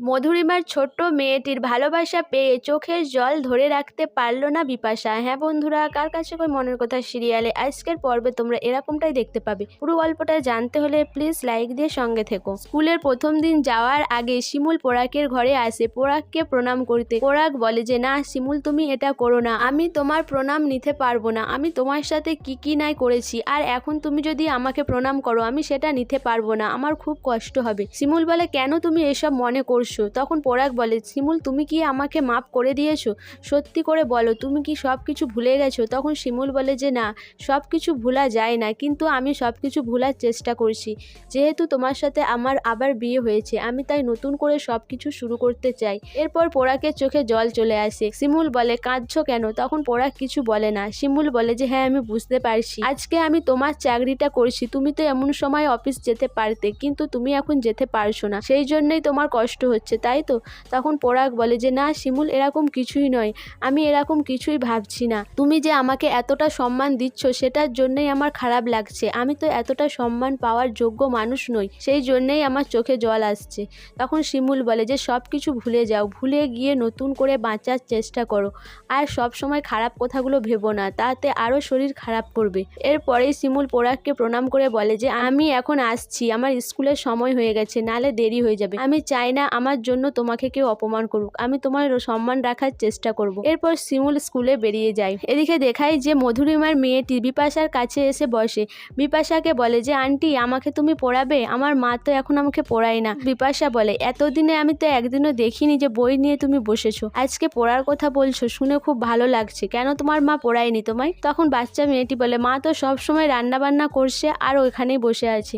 মধুরিমার ছোট্ট মেয়েটির ভালোবাসা পেয়ে চোখের জল ধরে রাখতে পারল না বিপাশা। হ্যাঁ বন্ধুরা, কার কাছে কই মনের কথা সিরিয়ালে? আজকের পর্বে তোমরা এরকমটাই দেখতে পাবে। পুরো গল্পটা জানতে হলে প্লিজ লাইক দিয়ে সঙ্গে থেকো। স্কুলের প্রথম দিন যাওয়ার আগে শিমুল পোড়াকের ঘরে আসে। পোড়াককে প্রণাম করতে। পোড়াক বলে যে, না, শিমুল, তুমি এটা করো না। আমি তোমার প্রণাম নিতে পারব না। আমি তোমার সাথে কি কি নাই করেছি। আর এখন তুমি যদি আমাকে প্রণাম করো, আমি সেটা নিতে পারব না। আমার খুব কষ্ট হবে। শিমুল বলে, কেন তুমি এসব মনে করছ তখন পোড়াক বলে, শিমুল, তুমি কি আমাকে মাপ করে দিয়েছ? সত্যি করে বলো, তুমি কি সব কিছু ভুলে গেছো? তখন শিমুল বলে যে, না সব কিছু ভোলা যায় না, কিন্তু আমি সব কিছু ভোলার চেষ্টা করছি। যেহেতু তোমার সাথে আমার আবার বিয়ে হয়েছে, আমি তাই নতুন করে সব কিছু শুরু করতে চাই। এরপর পোড়াকের চোখে জল চলে আসে। শিমুল বলে, কাঁদছো কেন? তখন পোড়াক কিছু বলে না। শিমুল বলে যে হ্যাঁ আমি বুঝতে পারছি। আজকে আমি তোমার চাকরিটা করছি, তুমি তো এমন সময় অফিস যেতে পারতে, কিন্তু তুমি এখন যেতে পারছ না। সেই জন্যই তোমার কষ্ট হচ্ছে, তাই তো? তখন পোড়াক বলে যে, না শিমুল, এরকম কিছুই নয়। আমি এরকম কিছুই ভাবছি না। তুমি যে আমাকে এতটা সম্মান দিচ্ছ, সেটার জন্যই আমার খারাপ লাগছে। আমি তো এতটা সম্মান পাওয়ার যোগ্য মানুষ নই, সেই জন্যেই আমার চোখে জল আসছে। তখন শিমুল বলে যে, সব কিছু ভুলে যাও। ভুলে গিয়ে নতুন করে বাঁচার চেষ্টা করো। আর সব সময় খারাপ কথাগুলো ভেবো না। তাতে আরও শরীর খারাপ করবে। এরপরেই শিমুল পোড়াককে প্রণাম করে বলে যে, আমি এখন আসছি। আমার স্কুলের সময় হয়ে গেছে। নালে দেরি হয়ে যাবে। আমি চাই না আমার জন্য তোমাকে কেউ অপমান করুক। আমি তোমার সম্মান রাখার চেষ্টা করব। এরপর শিমুল স্কুলে বেরিয়ে যায়। এদিকে দেখাই যে মধুরিমার মেয়েটি বিপাশার কাছে এসে বসে। বিপাশাকে বলে যে, আন্টি, আমাকে তুমি পড়াবে? আমার মা তো এখন আমাকে পড়ায় না। বিপাশা বলে, এতদিনে আমি তো একদিনও দেখিনি যে বই নিয়ে তুমি বসেছো। আজকে পড়ার কথা বলছো, শুনে খুব ভালো লাগছে। কেন তোমার মা পড়ায়নি তোমায়? তখন বাচ্চা মেয়েটি বলে, মা তো সব সময় রান্না বান্না করছে আর ওইখানেই বসে আছে।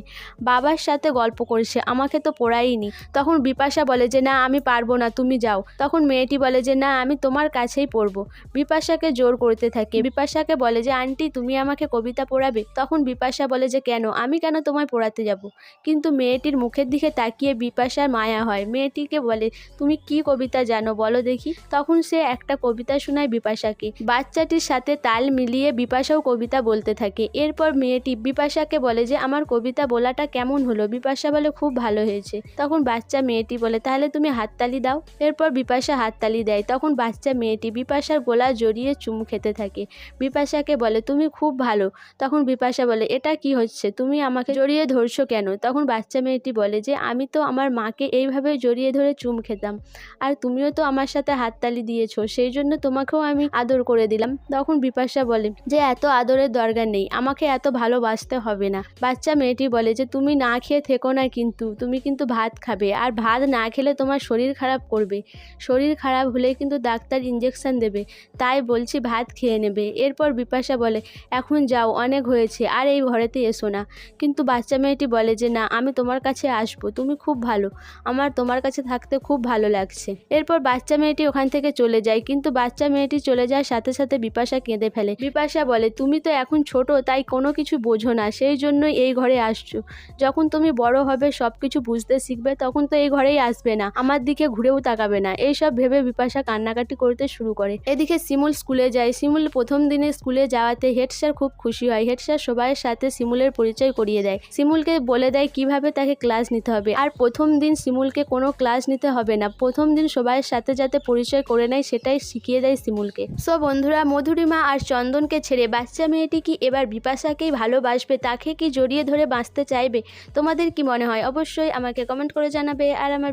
বাবার সাথে গল্প করছে, আমাকে তো পড়ায়নি তখন বিপাশা বলে যে, না, আমি পারব না, তুমি যাও। তখন মেয়েটি বলে যে, না, আমি তোমার কাছেই পড়ব। বিপাশাকে জোর করতে থাকে। বিপাশাকে বলে যে, আন্টি, তুমি আমাকে কবিতা পড়াবে? তখন বিপাশা বলে যে, কেন? আমি কেন তোমায় পড়াতে যাব? কিন্তু মেয়েটির মুখের দিকে তাকিয়ে বিপাশার মায়া হয়। মেয়েটিকে বলে, তুমি কি কবিতা জানো বলো দেখি? তখন সে একটা কবিতা শোনায় বিপাশাকে। বাচ্চাটির সাথে তাল মিলিয়ে বিপাশাও কবিতা বলতে থাকে। এরপর মেয়েটি বিপাশাকে বলে যে, আমার কবিতা বলাটা কেমন হলো? বিপাশা বলে, খুব ভালো হয়েছে। তখন বাচ্চা মেয়েটি বলে তাহলে তুমি হাততালি দাও। এরপর বিপাশা হাততালি দেয়। তখন বাচ্চা মেয়েটি বিপাশার গোলা জড়িয়ে চুমু খেতে থাকে। বিপাশাকে বলে, তুমি খুব ভালো। তখন বিপাশা বলে, এটা কি হচ্ছে? তুমি আমাকে জড়িয়ে ধরছো কেন? তখন বাচ্চা মেয়েটি বলে যে, আমি তো আমার মাকে এইভাবে জড়িয়ে ধরে চুম খেতাম। আর তুমিও তো আমার সাথে হাততালি দিয়েছ। সেই জন্য তোমাকেও আমি আদর করে দিলাম। তখন বিপাশা বলে, যে এত আদরের দরকার নেই। আমাকে এত ভালোবাসতে হবে না। বাচ্চা মেয়েটি বলে যে, তুমি না খেয়ে থেকো না কিন্তু। তুমি কিন্তু ভাত খাবে। আর ভাত না খেলে তোমার শরীর খারাপ করবে। শরীর খারাপ হলে কিন্তু ডাক্তার ইঞ্জেকশন দেবে। তাই বলছি ভাত খেয়ে নেবে। এরপর বিপাশা বলে, এখন যাও, অনেক হয়েছে, আর এই ঘরেতে এসো না। কিন্তু বাচ্চা মেয়েটি বলে যে, না, আমি তোমার কাছে আসব, তুমি খুব ভালো। আমার তোমার কাছে থাকতে খুব ভালো লাগছে। এরপর বাচ্চা মেয়েটি ওখান থেকে চলে যায়, কিন্তু বাচ্চা মেয়েটি চলে যাওয়ার সাথে সাথে বিপাশা কেঁদে ফেলে। বিপাশা বলে, তুমি তো এখন ছোট, তাই কোনো কিছু বোঝো না, সেই জন্যই এই ঘরে আসছো। যখন তুমি বড় হবে সব কিছু বুঝতে শিখবে, তখন তো এই ঘরেই আসবে না, আমার দিকে ঘুরেও তাকাবে না। এইসব ভেবে বিপাশা কান্নাকাটি করতে শুরু করে। এদিকে শিমুল স্কুলে যায়। শিমুল প্রথম দিনে স্কুলে যাওয়াতে হেড স্যার খুব খুশি হয়। হেড স্যার সবাইয়ের সাথে শিমুলের পরিচয় করিয়ে দেয়। শিমুলকে বলে দেয়, কীভাবে তাকে ক্লাস নিতে হবে? আর প্রথম দিন শিমুলকে কোনো ক্লাস নিতে হবে না। প্রথম দিন সবাইয়ের সাথে যাতে পরিচয় করে নেয়, সেটাই শিখিয়ে দেয় শিমুলকে। সো বন্ধুরা, মধুরিমা আর চন্দনকে ছেড়ে বাচ্চা মেয়েটি কি এবার বিপাশাকেই ভালোবাসবে? তাকে কি জড়িয়ে ধরে বাঁচতে চাইবে? তোমাদের কি মনে হয়? অবশ্যই আমাকে কমেন্ট করে জানাবে। আর আমার